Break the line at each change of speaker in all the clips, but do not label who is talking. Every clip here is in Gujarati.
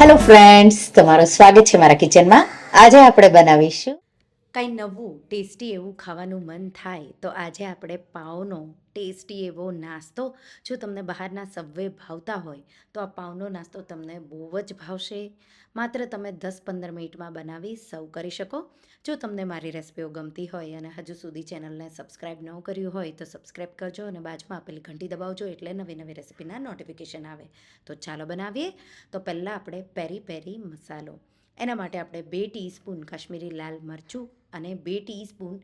હેલો ફ્રેન્ડ્સ તમારું સ્વાગત છે મારા કિચનમાં આજે આપણે બનાવીશું.
કંઈ નવું, ટેસ્ટી એવું ખાવાનું મન થાય તો આજે આપણે પાવનો ટેસ્ટી એવો નાસ્તો જો તમને બહારના સબવે ભાવતા હોય, તો આ પાઉનો નાસ્તો તમને બહુ જ ભાવશે. માત્ર તમે દસ પંદર મિનિટમાં બનાવી સર્વ કરી શકો. જો તમને મારી રેસિપીઓ ગમતી હોય અને હજુ સુધી ચેનલને સબસ્ક્રાઈબ ન કર્યું હોય, તો સબસ્ક્રાઈબ કરજો અને બાજુમાં આપેલી ઘંટી દબાવજો એટલે નવી નવી રેસિપીના નોટિફિકેશન આવે. તો ચાલો બનાવીએ. તો પહેલાં આપણે પેરી પેરી મસાલો. એના માટે આપણે બે ટીસ્પૂન કાશ્મીરી લાલ મરચું અને બે ટીસ્પૂન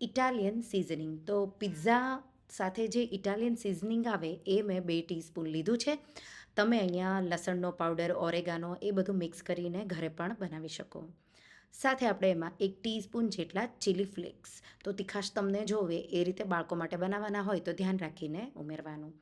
ઇટાલિયન સિઝનિંગ. તો પિઝા સાથે જે ઇટાલિયન સિઝનિંગ આવે એ મેં બે ટીસ્પૂન લીધું છે. તમે અહીંયા લસણનો પાવડર, ઓરેગાનો એ બધું મિક્સ કરીને ઘરે પણ બનાવી શકો. સાથે આપણે એમાં એક ટીસ્પૂન જેટલા ચીલી ફ્લેક્સ. તો તીખાશ તમને જોવે, એ રીતે બાળકો માટે બનાવવાના હોય તો ધ્યાન રાખીને ઉમેરવાનું.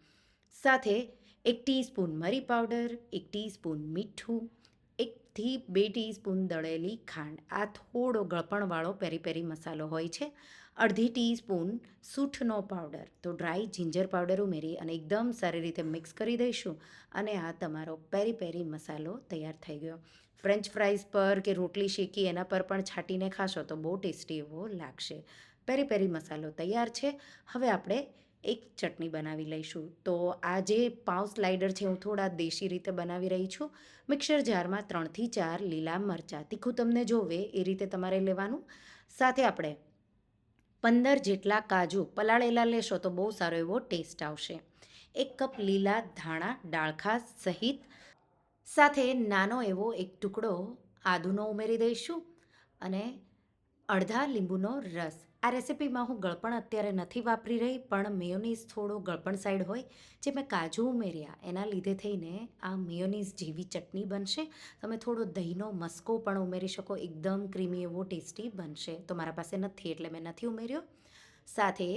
સાથે એક ટીસ્પૂન મરી પાવડર, એક ટીસ્પૂન મીઠું, એકથી બે ટીસ્પૂન દળેલી ખાંડ. આ થોડો ગળપણવાળો પેરી પેરી મસાલો હોય છે. અડધી ટીસ્પૂન સૂંઠનો પાવડર. તો ડ્રાય જિંજર પાવડર ઉમેરી અને એકદમ સારી રીતે મિક્સ કરી દઈશું અને આ તમારો પેરી પેરી મસાલો તૈયાર થઈ ગયો. ફ્રેન્ચ ફ્રાઈઝ પર કે રોટલી શેકી એના પર પણ છાંટીને ખાશો તો બહુ ટેસ્ટી એવો લાગશે. પેરી પેરી મસાલો તૈયાર છે. હવે આપણે એક ચટણી બનાવી લઈશું. તો આ જે પાવ સ્લાઇડર છે હું થોડા દેશી રીતે બનાવી રહી છું. મિક્સર જારમાં ત્રણથી ચાર લીલા મરચાં તીખું તમને જોવે એ રીતે તમારે લેવાનું. સાથે આપણે પંદર જેટલા કાજુ પલાળેલા લેશો તો બહુ સારો એવો ટેસ્ટ આવશે. એક કપ લીલા ધાણા ડાળખા સહિત સાથે નાનો એવો એક ટુકડો આદુનો ઉમેરી દઈશું અને અડધા લીંબુનો રસ આ રેસિપીમાં હું ગળપણ અત્યારે નથી વાપરી રહી, પણ મેયોનીઝ થોડો ગળપણ સાઈડ હોય, જે મેં કાજુ ઉમેર્યા. એના લીધે થઈને આ મેયોનીઝ જેવી ચટણી બનશે. તમે થોડો દહીંનો મસ્કો પણ ઉમેરી શકો. એકદમ ક્રીમી એવો ટેસ્ટી બનશે. તો મારા પાસે નથી, એટલે મેં નથી ઉમેર્યો. સાથે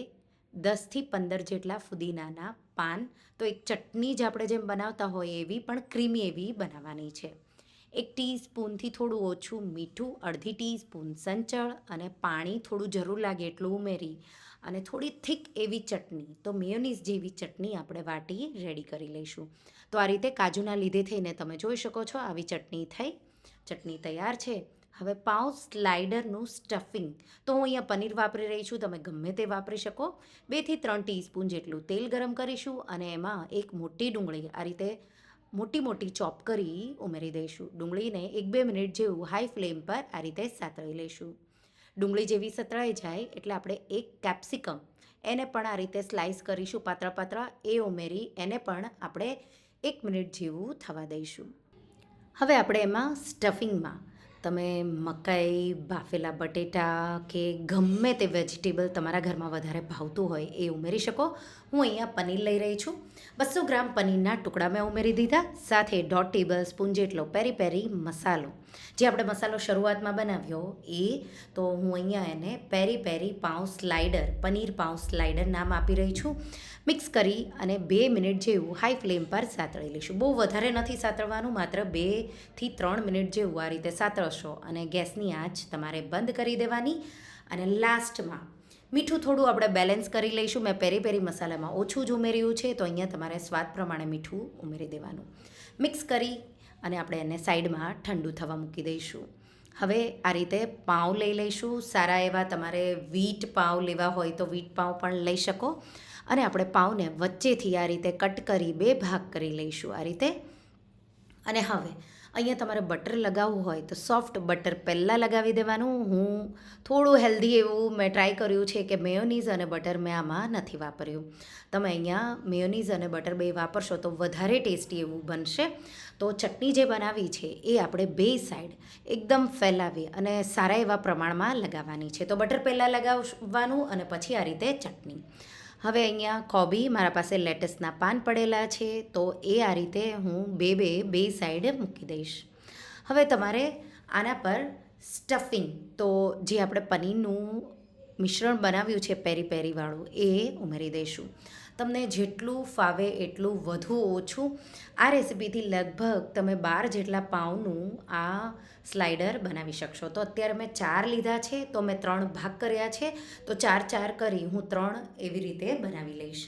દસથી પંદર જેટલા ફુદીનાના પાન. તો એક ચટણી જ આપણે જેમ બનાવતા હોય એવી, પણ ક્રીમી એવી બનાવવાની છે. એક ટીસ્પૂનથી થોડું ઓછું મીઠું, અડધી ટીસ્પૂન સંચળ અને પાણી થોડું જરૂર લાગે એટલું ઉમેરી અને થોડી થીક એવી ચટણી, તો મેયોનીઝ જેવી ચટણી આપણે વાટી રેડી કરી લઈશું. તો આ રીતે કાજુના લીધે થઈને તમે જોઈ શકો છો આવી ચટણી થઈ, ચટણી તૈયાર છે. હવે પાઉ સ્લાઇડરનું સ્ટફિંગ, તો હું અહીંયા પનીર વાપરી રહી છું, તમે ગમે તે વાપરી શકો. બેથી ત્રણ ટીસ્પૂન જેટલું તેલ ગરમ કરીશું અને એમાં એક મોટી ડુંગળી, આ રીતે મોટી મોટી ચોપ કરી ઉમેરી દઈશું. ડુંગળીને એક બે મિનિટ જેવું હાઈ ફ્લેમ પર આ રીતે સાતળી લઈશું. ડુંગળી જેવી સતળાઈ જાય એટલે આપણે એક કેપ્સિકમ એને પણ આ રીતે સ્લાઇસ કરીશું પાતળા પાતળા એ ઉમેરી એને પણ આપણે એક મિનિટ જેવું થવા દઈશું. હવે આપણે એમાં સ્ટફિંગમાં તમે મકાઈ, બાફેલા બટેટા કે ગમે તે વેજીટેબલ તમારા ઘરમાં વધારે ભાવતું હોય એ ઉમેરી શકો. હું અહીંયા પનીર લઈ રહી છું. બસો ગ્રામ પનીરના ટુકડા મેં ઉમેરી દીધા. સાથે દોઢ ટેબલ સ્પૂન જેટલો પેરી પેરી મસાલો. જે આપણે મસાલો શરૂઆતમાં બનાવ્યો એ, તો હું અહીંયા એને peri peri pav slider paneer pav slider નામ આપી રહી છું. મિક્સ કરી અને બે મિનિટ જેવું હાઈ ફ્લેમ પર સાતળી લઈશું. બહુ વધારે નથી સાતળવાનું, માત્ર બેથી ત્રણ મિનિટ જેવું આ રીતે સાતળશો. અને ગેસની આંચ તમારે બંધ કરી દેવાની અને લાસ્ટમાં મીઠું થોડું આપણે બેલેન્સ કરી લઈશું. મેં પેરી પેરી મસાલામાં ઓછું જ ઉમેર્યું છે, તો અહીંયા તમારે સ્વાદ પ્રમાણે મીઠું ઉમેરી દેવાનું. મિક્સ કરી અને આપણે એને સાઈડમાં ઠંડુ થવા મૂકી દઈશું. હવે આ રીતે પાઉં લઈ લઈશું. સારા એવા તમારે વીટ પાઉં લેવા હોય તો વીટ પાઉં પણ લઈ શકો. અને આપણે પાઉંને વચ્ચેથી આ રીતે કટ કરી બે ભાગ કરી લઈશું આ રીતે. અને હવે અહીંયા તમારે બટર લગાવવું હોય તો સોફ્ટ બટર પહેલાં લગાવી દેવાનું. હું થોડું હેલ્ધી એવું મેં ટ્રાય કર્યું છે કે મેયોનીઝ અને બટર મેં આમાં નથી વાપર્યું. તમે અહીંયા મેયોનીઝ અને બટર બે વાપરશો તો વધારે ટેસ્ટી એવું બનશે. તો ચટણી જે બનાવી છે એ આપણે બે સાઈડ એકદમ ફેલાવી અને સારા એવા પ્રમાણમાં લગાવવાની છે. તો બટર પહેલાં લગાવવાનું અને પછી આ રીતે ચટણી. હવે અહીંયા કોબી મારા પાસે લેટસના પાન પડેલા છે, તો એ આ રીતે હું બે બે બે સાઈડ મૂકી દઈશ. હવે તમારે આના પર સ્ટફિંગ, તો જે આપણે પનીરનું મિશ્રણ બનાવ્યું છે પેરી પેરીવાળું એ ઉમેરી દઈશું. તમને જેટલું ફાવે એટલું વધુ ઓછું. આ રેસિપીથી લગભગ તમે બાર જેટલા પાઉનું આ સ્લાઇડર બનાવી શકશો. તો અત્યારે મેં ચાર લીધા છે, તો મેં ત્રણ ભાગ કર્યા છે. તો ચાર ચાર કરી હું ત્રણ એવી રીતે બનાવી લઈશ.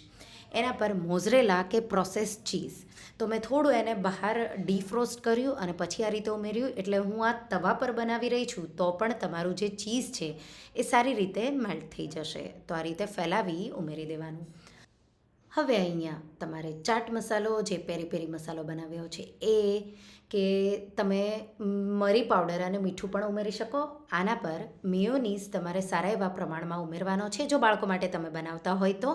એના પર મોઝરેલા કે પ્રોસેસ ચીઝ. તો મેં થોડું એને બહાર ડીફ્રોસ્ટ કર્યું અને પછી આ રીતે ઉમેર્યું. એટલે હું આ તવા પર બનાવી રહી છું, તો પણ તમારું જે ચીઝ છે એ સારી રીતે મેલ્ટ થઈ જશે. તો આ રીતે ફેલાવી ઉમેરી દેવાનું. હવે અહીંયા તમારે ચાટ મસાલો જે પેરી પેરી મસાલો બનાવ્યો છે એ કે તમે મરી પાવડર અને મીઠું પણ ઉમેરી શકો. આના પર મેયોનીઝ તમારે સારા એવા પ્રમાણમાં ઉમેરવાનો છે જો બાળકો માટે તમે બનાવતા હોય તો.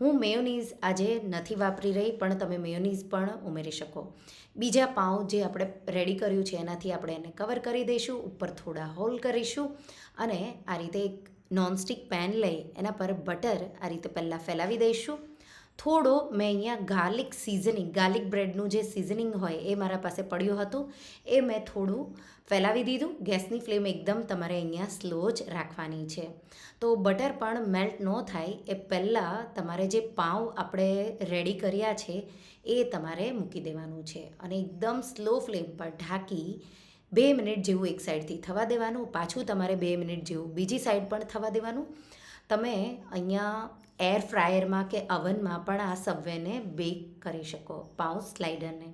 હું મેયોનીઝ આજે નથી વાપરી રહી પણ તમે મેયોનીઝ પણ ઉમેરી શકો. બીજા પાઉં જે આપણે રેડી કર્યું છે એનાથી આપણે એને કવર કરી દઈશું, ઉપર થોડા હોલ કરીશું અને આ રીતે એક નોનસ્ટિક પેન લઈ એના પર બટર આ રીતે પહેલાં ફેલાવી દઈશું. થોડો મેં અહીંયા ગાર્લિક સિઝનિંગ ગાર્લિક બ્રેડનું જે સિઝનિંગ હોય એ મારા પાસે પડ્યું હતું, એ મેં થોડું ફેલાવી દીધું. ગેસની ફ્લેમ એકદમ તમારે અહીંયા સ્લો જ રાખવાની છે. તો બટર પણ મેલ્ટ ન થાય, એ પહેલાં તમારે જે પાઉં આપણે રેડી કર્યા છે, એ તમારે મૂકી દેવાનું છે. અને એકદમ સ્લો ફ્લેમ પર ઢાંકી બે મિનિટ જેવું એક સાઈડથી થવા દેવાનું, પાછું તમારે બે મિનિટ જેવું બીજી સાઈડ પણ થવા દેવાનું. તમે અહીંયા એર ફ્રાયરમાં કે અવનમાં પણ આ સબવેને બેક કરી શકો પાઉં સ્લાઇડરને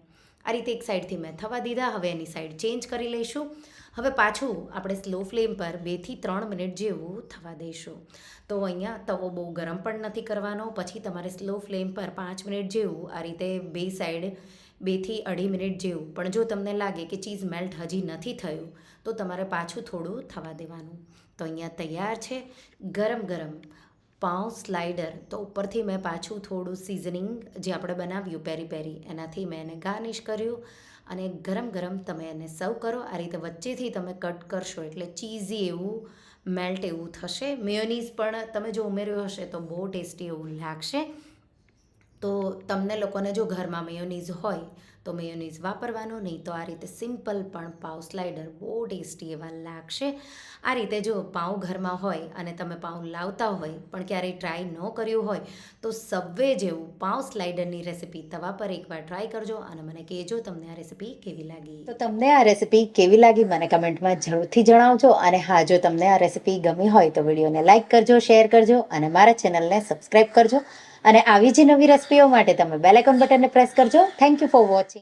આ રીતે એક સાઈડથી મેં થવા દીધા, હવે એની સાઈડ ચેન્જ કરી લઈશું. હવે પાછું આપણે સ્લો ફ્લેમ પર બેથી ત્રણ મિનિટ જેવું થવા દઈશું. તો અહીંયા તવો બહુ ગરમ પણ નથી કરવાનો, પછી તમારે સ્લો ફ્લેમ પર પાંચ મિનિટ જેવું આ રીતે બે સાઈડ બેથી અઢી મિનિટ જેવું. પણ જો તમને લાગે કે ચીઝ મેલ્ટ હજી નથી થયું, તો તમારે પાછું થોડું થવા દેવાનું. તો અહીંયા તૈયાર છે. ગરમ ગરમ પાઉં સ્લાઇડર. તો ઉપરથી મેં પાછું થોડું સિઝનિંગ જે આપણે બનાવ્યું પેરી પેરી, એનાથી મેં એને ગાર્નિશ કર્યું અને ગરમ ગરમ તમે એને સર્વ કરો. આ રીતે વચ્ચેથી તમે કટ કરશો એટલે ચીઝી એવું મેલ્ટ એવું થશે. મેયોનીઝ પણ તમે જો ઉમેર્યું હશે તો બહુ ટેસ્ટી એવું લાગશે. તો તમને લોકોને જો ઘરમાં મેયોનીઝ હોય, તો મેયોનીઝ વાપરવાનું, નહીં તો આ રીતે સિમ્પલ પણ પાઉ સ્લાઇડર બહુ ટેસ્ટી એવા લાગશે. આ રીતે જો પાઉં ઘરમાં હોય અને તમે પાઉં લાવતા હોય, પણ ક્યારેય ટ્રાય ન કર્યું હોય, તો સબવે જેવું પાઉં સ્લાઇડરની રેસીપી તવા પર એકવાર ટ્રાય કરજો અને મને કહેજો તમને આ રેસીપી કેવી લાગી.
તો તમને આ રેસીપી કેવી લાગી મને કમેન્ટમાં જરૂરથી જણાવજો અને હા, જો તમને આ રેસીપી ગમી હોય તો વિડીયોને લાઇક કરજો શેર કરજો અને મારા ચેનલને સબસ્ક્રાઇબ કરજો. અને આવી જ નવી રેસિપીઓ માટે તમે બેલ આઇકોન બટનને પ્રેસ કરજો. Thank you for watching